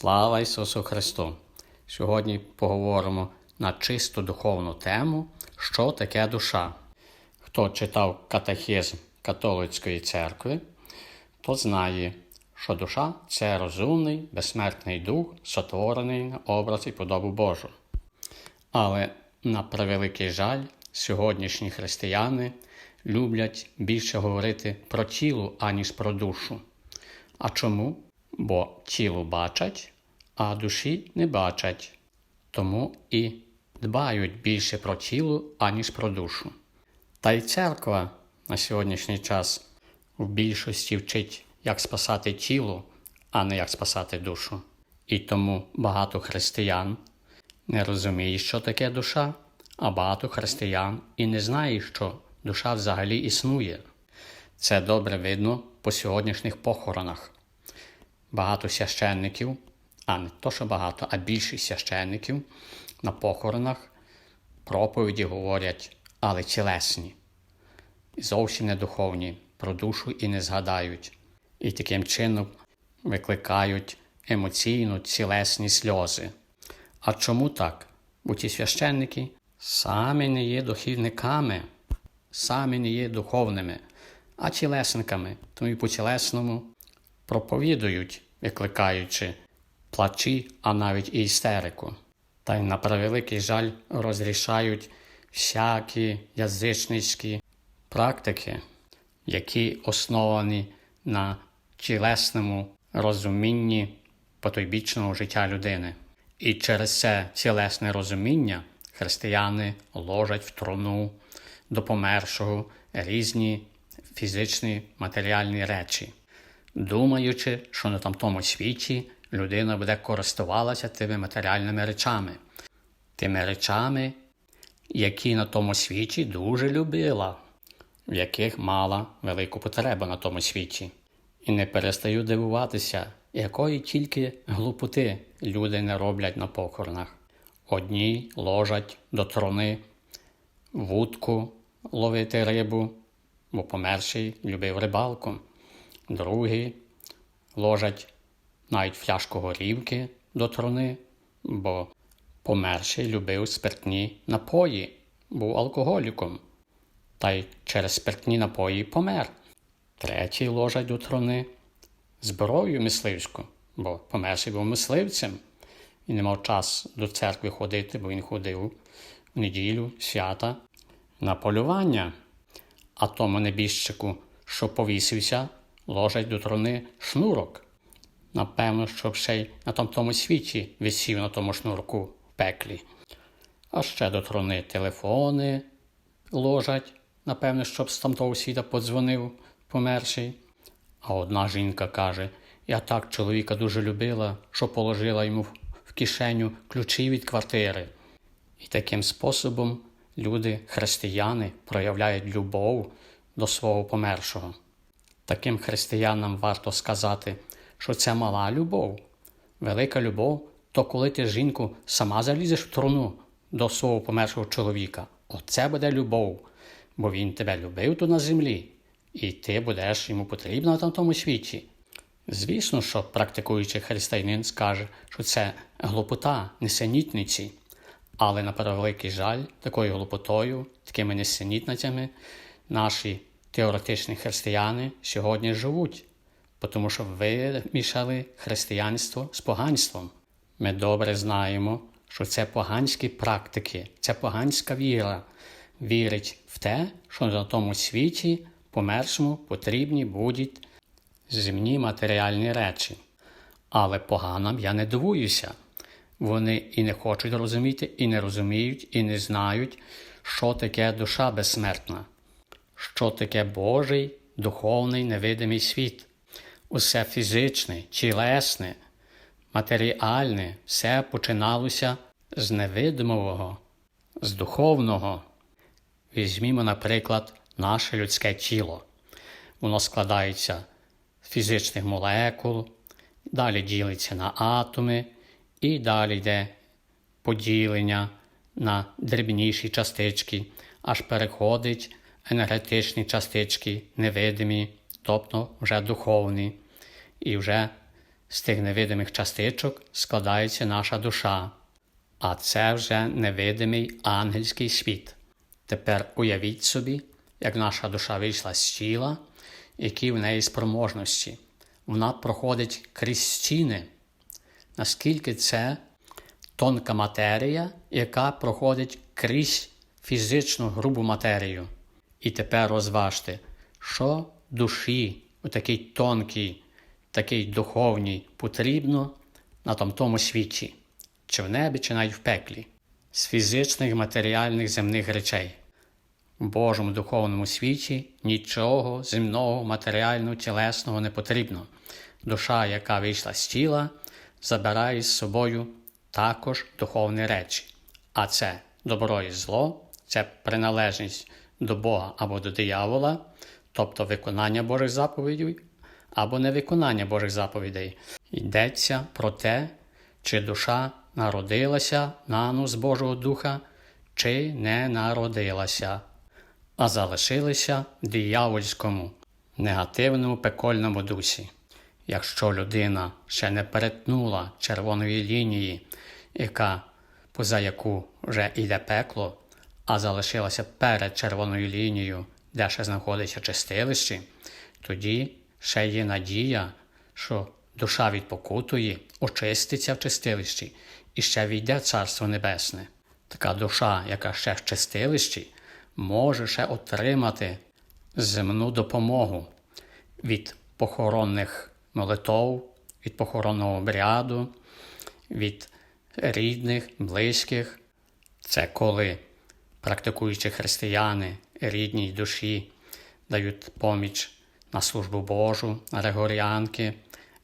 Слава Ісусу Христу! Сьогодні поговоримо на чисто духовну тему, що таке душа. Хто читав катехизм католицької церкви, то знає, що душа це розумний, безсмертний дух, сотворений на образ і подобу Божу. Але на превеликий жаль, сьогоднішні християни люблять більше говорити про тіло, аніж про душу. А чому? Бо тіло бачать, а душі не бачать. Тому і дбають більше про тіло, аніж про душу. Та й церква на сьогоднішній час в більшості вчить, як спасати тіло, а не як спасати душу. І тому багато християн не розуміють, що таке душа, а багато християн і не знають, що душа взагалі існує. Це добре видно по сьогоднішніх похоронах. Багато священників, а не то, що багато, а більшість священників на похоронах проповіді говорять, але тілесні, зовсім не духовні, про душу і не згадають, і таким чином викликають емоційно цілесні сльози. А чому так? Бо ті священники самі не є дохідниками, самі не є духовними, а тілесниками, тому і по тілесному проповідують, викликаючи плачі, а навіть і істерику. Та й на превеликий жаль розрішають всякі язичницькі практики, які основані на тілесному розумінні потойбічного життя людини. І через це тілесне розуміння християни ложать в труну до помершого різні фізичні матеріальні речі, думаючи, що на тому світі людина буде користувалася тими матеріальними речами, тими речами, які на тому світі дуже любила, в яких мала велику потребу на тому світі. І не перестаю дивуватися, якої тільки глупоти люди не роблять на похоронах. Одні ложать до трони вудку ловити рибу, бо померший любив рибалку, другі ложать навіть фляжку горівки до трони, бо померший любив спиртні напої, був алкоголіком, та й через спиртні напої помер. Треті ложать до трони зброю мисливську, бо померший був мисливцем і не мав час до церкви ходити, бо він ходив в неділю, свята на полювання. А тому небіжчику, що повісився, ложать до трони шнурок. Напевно, щоб ще й на тому світі висів на тому шнурку в пеклі. А ще до трони телефони ложать, напевно, щоб з тамтого світа подзвонив померший. А одна жінка каже: Я так чоловіка дуже любила, що положила йому в кишеню ключі від квартири. І таким способом люди, християни, проявляють любов до свого помершого. Таким християнам варто сказати, що це мала любов. Велика любов то коли ти жінку сама залізеш в труну до свого помершого чоловіка. Оце буде любов, бо він тебе любив тут на землі, і ти будеш йому потрібна на тому світі. Звісно, що практикуючий християнин скаже, що це глупота, несенітниці. Але на превеликий жаль, такою глупотою, такими несенітницями наші теоретичні християни сьогодні живуть, тому що вимішали християнство з поганством. Ми добре знаємо, що це поганські практики, це поганська віра, вірить в те, що на тому світі помершому потрібні будуть земні матеріальні речі. Але поганам я не дивуюся. Вони і не хочуть розуміти, і не розуміють, і не знають, що таке душа безсмертна, що таке Божий духовний невидимий світ. Усе фізичне, тілесне, матеріальне, все починалося з невидимого, з духовного. Візьмімо, наприклад, наше людське тіло. Воно складається з фізичних молекул, далі ділиться на атоми. І далі йде поділення на дрібніші частички, аж переходить енергетичні частички, невидимі, тобто вже духовні, і вже З тих невидимих частичок складається наша душа, а це вже невидимий ангельський світ. Тепер уявіть собі, як наша душа вийшла з тіла, які в неї спроможності. Вона проходить крізь стіни. Наскільки це тонка матерія, яка проходить крізь фізичну грубу матерію. І тепер розважте, що душі у такій тонкій, такій духовній потрібно на тому, світі, чи в небі, чи навіть в пеклі, з фізичних матеріальних земних речей. В Божому духовному світі нічого земного, матеріального, тілесного не потрібно. Душа, яка вийшла з тіла, забирає з собою також духовні речі. А це добро і зло, це приналежність до Бога або до диявола, тобто виконання Божих заповідей або невиконання Божих заповідей. Йдеться про те, чи душа народилася на з Божого Духа, чи не народилася, а залишилася диявольському, негативному пекольному дусі. Якщо людина ще не перетнула червоної лінії, яка, поза яку вже йде пекло, а залишилася перед червоною лінією, де ще знаходиться чистилище, тоді ще є надія, що душа відпокутує, очиститься в чистилищі і ще війде Царство Небесне. Така душа, яка ще в чистилищі, може ще отримати земну допомогу від похоронних молитов, від похоронного обряду, від рідних, близьких. Це коли практикуючі християни, рідній душі дають поміч на службу Божу, на регоріанки,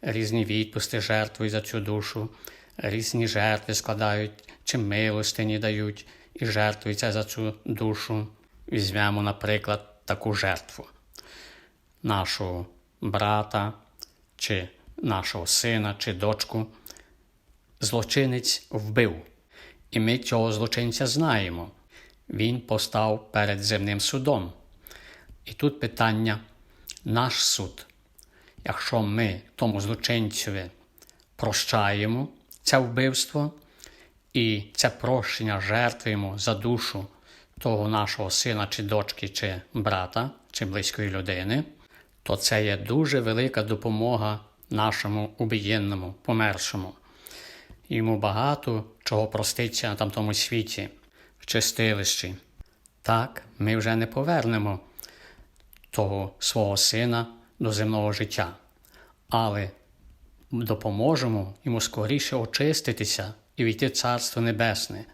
різні відпусти жертвують за цю душу, різні жертви складають, чи милостині дають і жертвуються за цю душу. Візьмемо, наприклад, таку жертву нашого брата, чи нашого сина, чи дочку. Злочинець вбив, і ми цього злочинця знаємо. Він постав перед земним судом. І тут питання наш суд. Якщо ми тому злочинцеві прощаємо це вбивство і це прощення жертвуємо за душу того нашого сина, чи дочки, чи брата, чи близької людини, то це є дуже велика допомога нашому убієнному, помершому. Йому багато чого проститься на тамтому світі, в чистилищі. Так, ми вже не повернемо того свого сина до земного життя, але допоможемо йому скоріше очиститися і війти в Царство Небесне,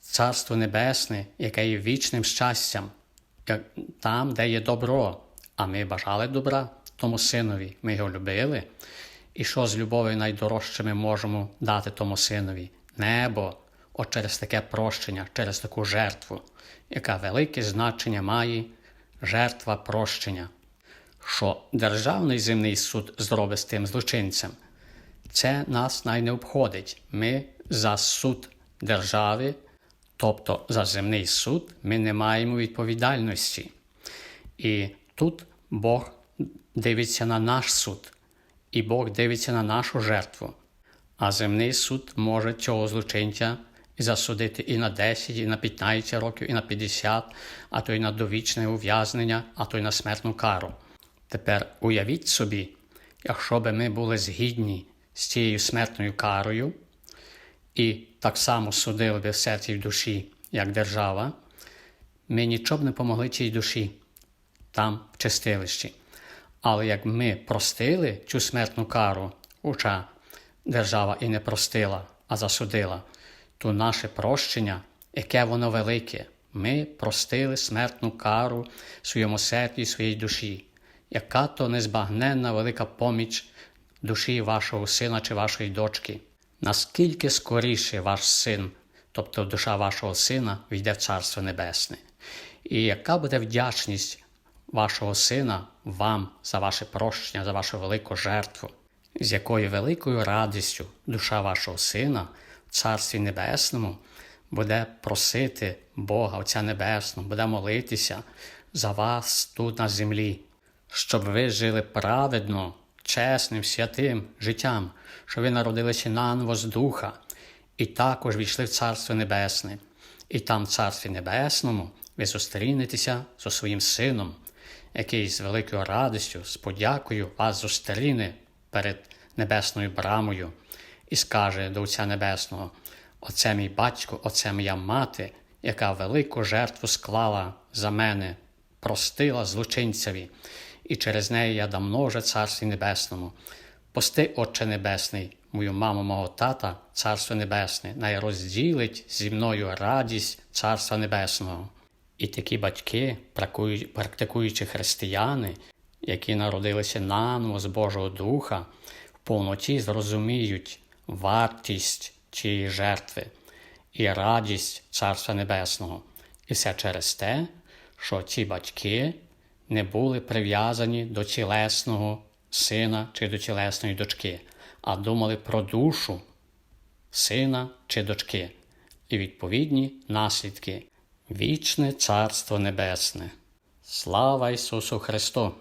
Царство Небесне, яке є вічним щастям, там, де є добро, а ми бажали добра тому синові, ми його любили. І що з любов'ю найдорожче ми можемо дати тому синові? Небо, от через таке прощення, через таку жертву, яка велике значення має жертва прощення. Що Державний земний суд зробить з тим злочинцем, це нас не обходить. Ми за суд держави, тобто за земний суд, ми не маємо відповідальності. І тут Бог дивиться на наш суд, і Бог дивиться на нашу жертву. А земний суд може цього злочинця засудити і на 10, і на 15 років, і на 50, а то й на довічне ув'язнення, а то й на смертну кару. Тепер уявіть собі, якщо би ми були згідні з цією смертною карою, і так само судили би в серці в душі, як держава, ми нічого б не помогли цій душі там в чистилищі. Але як ми простили цю смертну кару, хоча держава і не простила, а засудила, то наше прощення, яке воно велике, ми простили смертну кару своєму серці і своїй душі, яка то незбагненна велика поміч душі вашого сина чи вашої дочки. Наскільки скоріше ваш син, тобто душа вашого сина, війде в Царство Небесне, і яка буде вдячність вашого сина вам за ваше прощення, за вашу велику жертву, з якою великою радістю душа вашого сина Царстві Небесному буде просити Бога, Отця Небесного, буде молитися за вас тут на землі, щоб ви жили праведно чесним, святим життям, що ви народилися наново з духа, і також війшли в Царство Небесне. І там, в Царстві Небесному, ви зустрінетеся зі своїм сином, який з великою радістю, з подякою вас зустріне перед небесною брамою і скаже до Отця Небесного: Оце мій батько, оце моя мати, яка велику жертву склала за мене, простила злочинцеві, і через неї я давно вже Царстві Небесному. Пости, Отче Небесний, мою маму, мого тата, Царство Небесне, най розділить зі мною радість Царства Небесного. І такі батьки, практикуючи християни, які народилися наново з Божого Духа, в повноті зрозуміють вартість цієї жертви і радість Царства Небесного. І все через те, що ці батьки не були прив'язані до тілесного сина чи до тілесної дочки, а думали про душу сина чи дочки і відповідні наслідки. Вічне Царство Небесне. Слава Ісусу Христу!